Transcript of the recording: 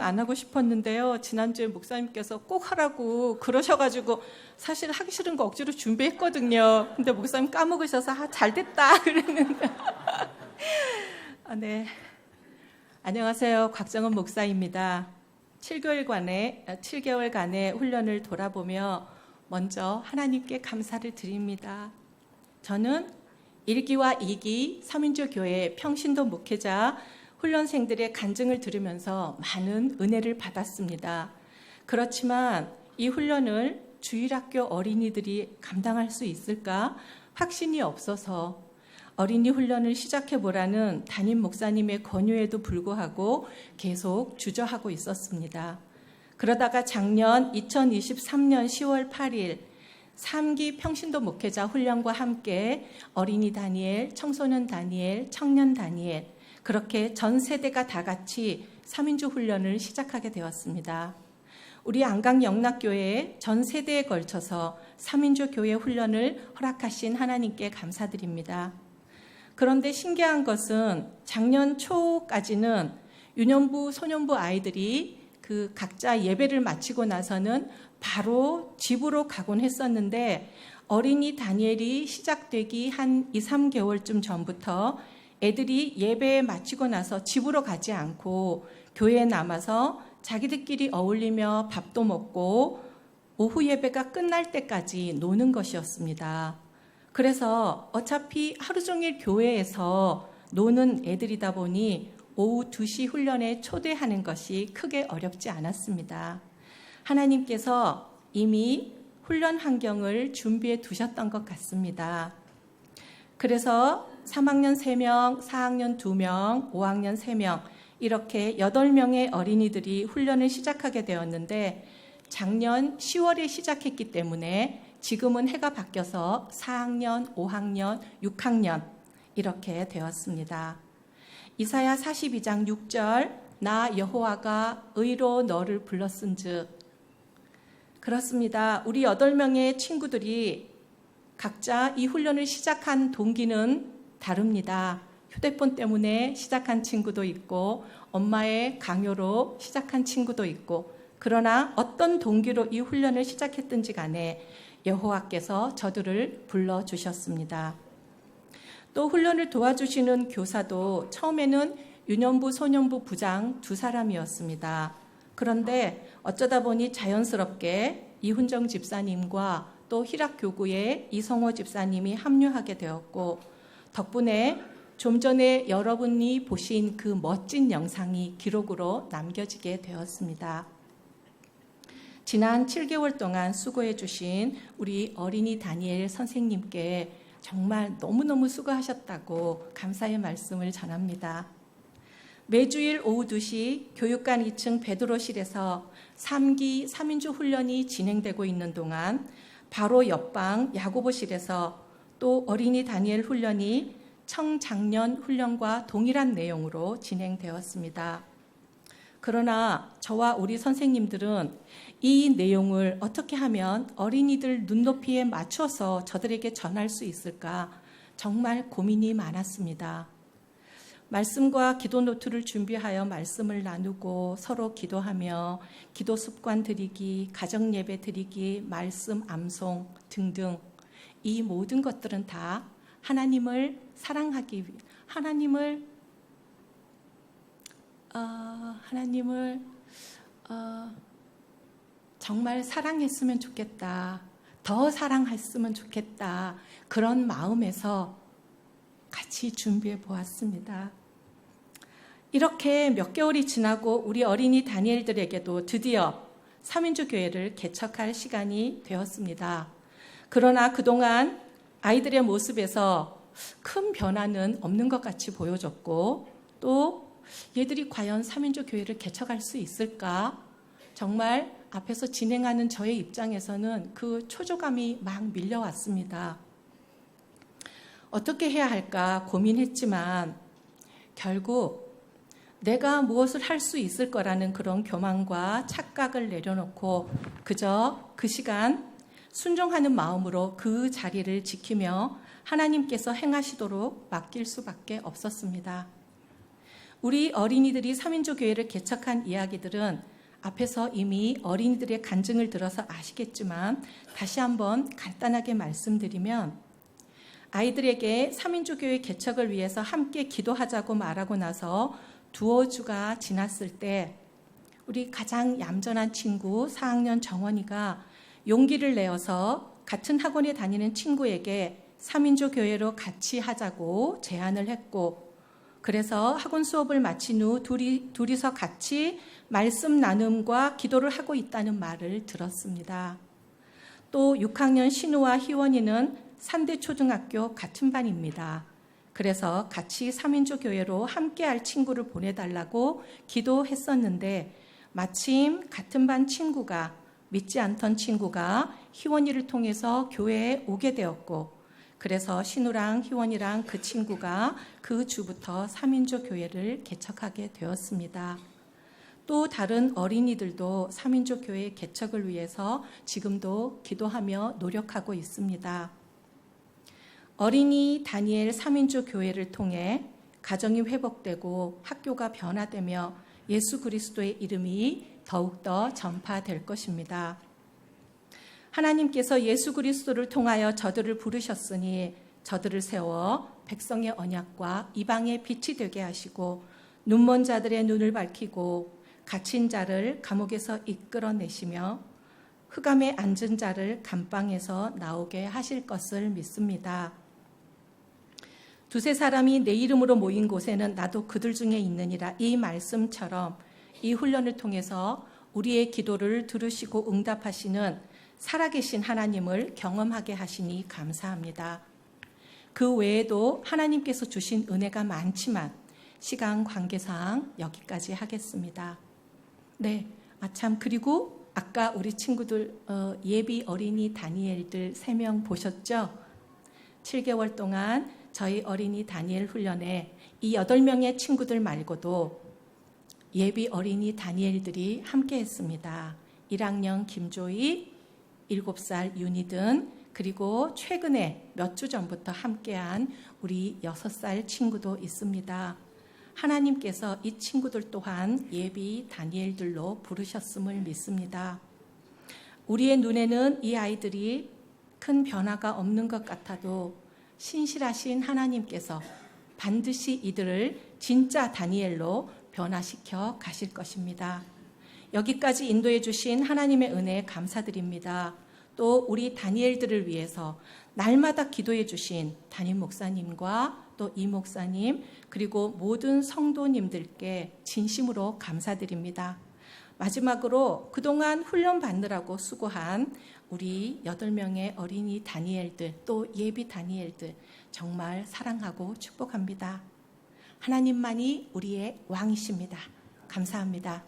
안 하고 싶었는데요. 지난주에 목사님께서 꼭 하라고 그러셔가지고 사실 하기 싫은 거 억지로 준비했거든요. 근데 목사님 까먹으셔서 아, 잘 됐다 그랬는데. 아, 네. 안녕하세요. 곽정은 목사입니다. 7개월간의, 7개월간의 훈련을 돌아보며 먼저 하나님께 감사를 드립니다. 저는 1기와 2기 3인조 교회 평신도 목회자 훈련생들의 간증을 들으면서 많은 은혜를 받았습니다. 그렇지만 이 훈련을 주일학교 어린이들이 감당할 수 있을까 확신이 없어서 어린이 훈련을 시작해 보라는 담임 목사님의 권유에도 불구하고 계속 주저하고 있었습니다. 그러다가 작년 2023년 10월 8일 3기 평신도 목회자 훈련과 함께 어린이 다니엘, 청소년 다니엘, 청년 다니엘 그렇게 전 세대가 다 같이 3인조 훈련을 시작하게 되었습니다. 우리 안강 영락교회에 전 세대에 걸쳐서 3인조 교회 훈련을 허락하신 하나님께 감사드립니다. 그런데 신기한 것은 작년 초까지는 유년부, 소년부 아이들이 그 각자 예배를 마치고 나서는 바로 집으로 가곤 했었는데 어린이 다니엘이 시작되기 한 2, 3개월쯤 전부터 애들이 예배 마치고 나서 집으로 가지 않고 교회에 남아서 자기들끼리 어울리며 밥도 먹고 오후 예배가 끝날 때까지 노는 것이었습니다. 그래서 어차피 하루 종일 교회에서 노는 애들이다 보니 오후 2시 훈련에 초대하는 것이 크게 어렵지 않았습니다. 하나님께서 이미 훈련 환경을 준비해 두셨던 것 같습니다. 그래서 3학년 3명, 4학년 2명, 5학년 3명, 이렇게 8명의 어린이들이 훈련을 시작하게 되었는데 작년 10월에 시작했기 때문에 지금은 해가 바뀌어서 4학년, 5학년, 6학년 이렇게 되었습니다. 이사야 42장 6절 나 여호와가 의로 너를 불렀은즉 그렇습니다. 우리 8명의 친구들이 각자 이 훈련을 시작한 동기는 다릅니다. 휴대폰 때문에 시작한 친구도 있고 엄마의 강요로 시작한 친구도 있고 그러나 어떤 동기로 이 훈련을 시작했든지 간에 여호와께서 저들을 불러 주셨습니다. 또 훈련을 도와주시는 교사도 처음에는 유년부 소년부 부장 두 사람이었습니다. 그런데 어쩌다 보니 자연스럽게 이훈정 집사님과 또 희락 교구에 이성호 집사님이 합류하게 되었고 덕분에 좀 전에 여러분이 보신 그 멋진 영상이 기록으로 남겨지게 되었습니다. 지난 7개월 동안 수고해 주신 우리 어린이 다니엘 선생님께 정말 너무너무 수고하셨다고 감사의 말씀을 전합니다. 매주일 오후 2시 교육관 2층 베드로실에서 3기 3인조 훈련이 진행되고 있는 동안 바로 옆방 야고보실에서 또 어린이 다니엘 훈련이 청장년 훈련과 동일한 내용으로 진행되었습니다. 그러나 저와 우리 선생님들은 이 내용을 어떻게 하면 어린이들 눈높이에 맞춰서 저들에게 전할 수 있을까 정말 고민이 많았습니다. 말씀과 기도 노트를 준비하여 말씀을 나누고 서로 기도하며 기도 습관 드리기, 가정 예배 드리기, 말씀 암송 등등 이 모든 것들은 다 하나님을 사랑하기 위 하나님을 어, 하나님을 어, 정말 사랑했으면 좋겠다. 더 사랑했으면 좋겠다. 그런 마음에서 같이 준비해 보았습니다. 이렇게 몇 개월이 지나고 우리 어린이 다니엘들에게도 드디어 3인조 교회를 개척할 시간이 되었습니다. 그러나 그동안 아이들의 모습에서 큰 변화는 없는 것 같이 보여졌고 또 얘들이 과연 3인조 교회를 개척할 수 있을까? 정말 앞에서 진행하는 저의 입장에서는 그 초조감이 막 밀려왔습니다. 어떻게 해야 할까 고민했지만 결국 내가 무엇을 할 수 있을 거라는 그런 교만과 착각을 내려놓고 그저 그 시간 순종하는 마음으로 그 자리를 지키며 하나님께서 행하시도록 맡길 수밖에 없었습니다. 우리 어린이들이 3인조 교회를 개척한 이야기들은 앞에서 이미 어린이들의 간증을 들어서 아시겠지만 다시 한번 간단하게 말씀드리면 아이들에게 3인조 교회 개척을 위해서 함께 기도하자고 말하고 나서 두어 주가 지났을 때 우리 가장 얌전한 친구 4학년 정원이가 용기를 내어서 같은 학원에 다니는 친구에게 3인조 교회로 같이 하자고 제안을 했고 그래서 학원 수업을 마친 후 둘이, 둘이서 같이 말씀 나눔과 기도를 하고 있다는 말을 들었습니다. 또 6학년 신우와 희원이는 산대초등학교 같은 반입니다. 그래서 같이 3인조 교회로 함께 할 친구를 보내달라고 기도했었는데 마침 같은 반 친구가 믿지 않던 친구가 희원이를 통해서 교회에 오게 되었고 그래서 신우랑 희원이랑 그 친구가 그 주부터 3인조 교회를 개척하게 되었습니다. 또 다른 어린이들도 3인조 교회 개척을 위해서 지금도 기도하며 노력하고 있습니다. 어린이 다니엘 3인조 교회를 통해 가정이 회복되고 학교가 변화되며 예수 그리스도의 이름이 더욱더 전파될 것입니다. 하나님께서 예수 그리스도를 통하여 저들을 부르셨으니 저들을 세워 백성의 언약과 이방의 빛이 되게 하시고 눈먼 자들의 눈을 밝히고 갇힌 자를 감옥에서 이끌어내시며 흑암에 앉은 자를 감방에서 나오게 하실 것을 믿습니다. 두세 사람이 내 이름으로 모인 곳에는 나도 그들 중에 있느니라 이 말씀처럼 이 훈련을 통해서 우리의 기도를 들으시고 응답하시는 살아계신 하나님을 경험하게 하시니 감사합니다. 그 외에도 하나님께서 주신 은혜가 많지만 시간 관계상 여기까지 하겠습니다. 네, 아 참 그리고 아까 우리 친구들 어, 예비 어린이 다니엘들 3명 보셨죠? 7개월 동안 저희 어린이 다니엘 훈련에 이 8명의 친구들 말고도 예비 어린이 다니엘들이 함께 했습니다. 1학년 김조희, 7살 윤희든, 그리고 최근에 몇 주 전부터 함께한 우리 6살 친구도 있습니다. 하나님께서 이 친구들 또한 예비 다니엘들로 부르셨음을 믿습니다. 우리의 눈에는 이 아이들이 큰 변화가 없는 것 같아도 신실하신 하나님께서 반드시 이들을 진짜 다니엘로 변화시켜 가실 것입니다. 여기까지 인도해 주신 하나님의 은혜에 감사드립니다. 또 우리 다니엘들을 위해서 날마다 기도해 주신 담임 목사님과 또 이 목사님 그리고 모든 성도님들께 진심으로 감사드립니다. 마지막으로 그동안 훈련 받느라고 수고한 우리 8명의 어린이 다니엘들 또 예비 다니엘들 정말 사랑하고 축복합니다. 하나님만이 우리의 왕이십니다. 감사합니다.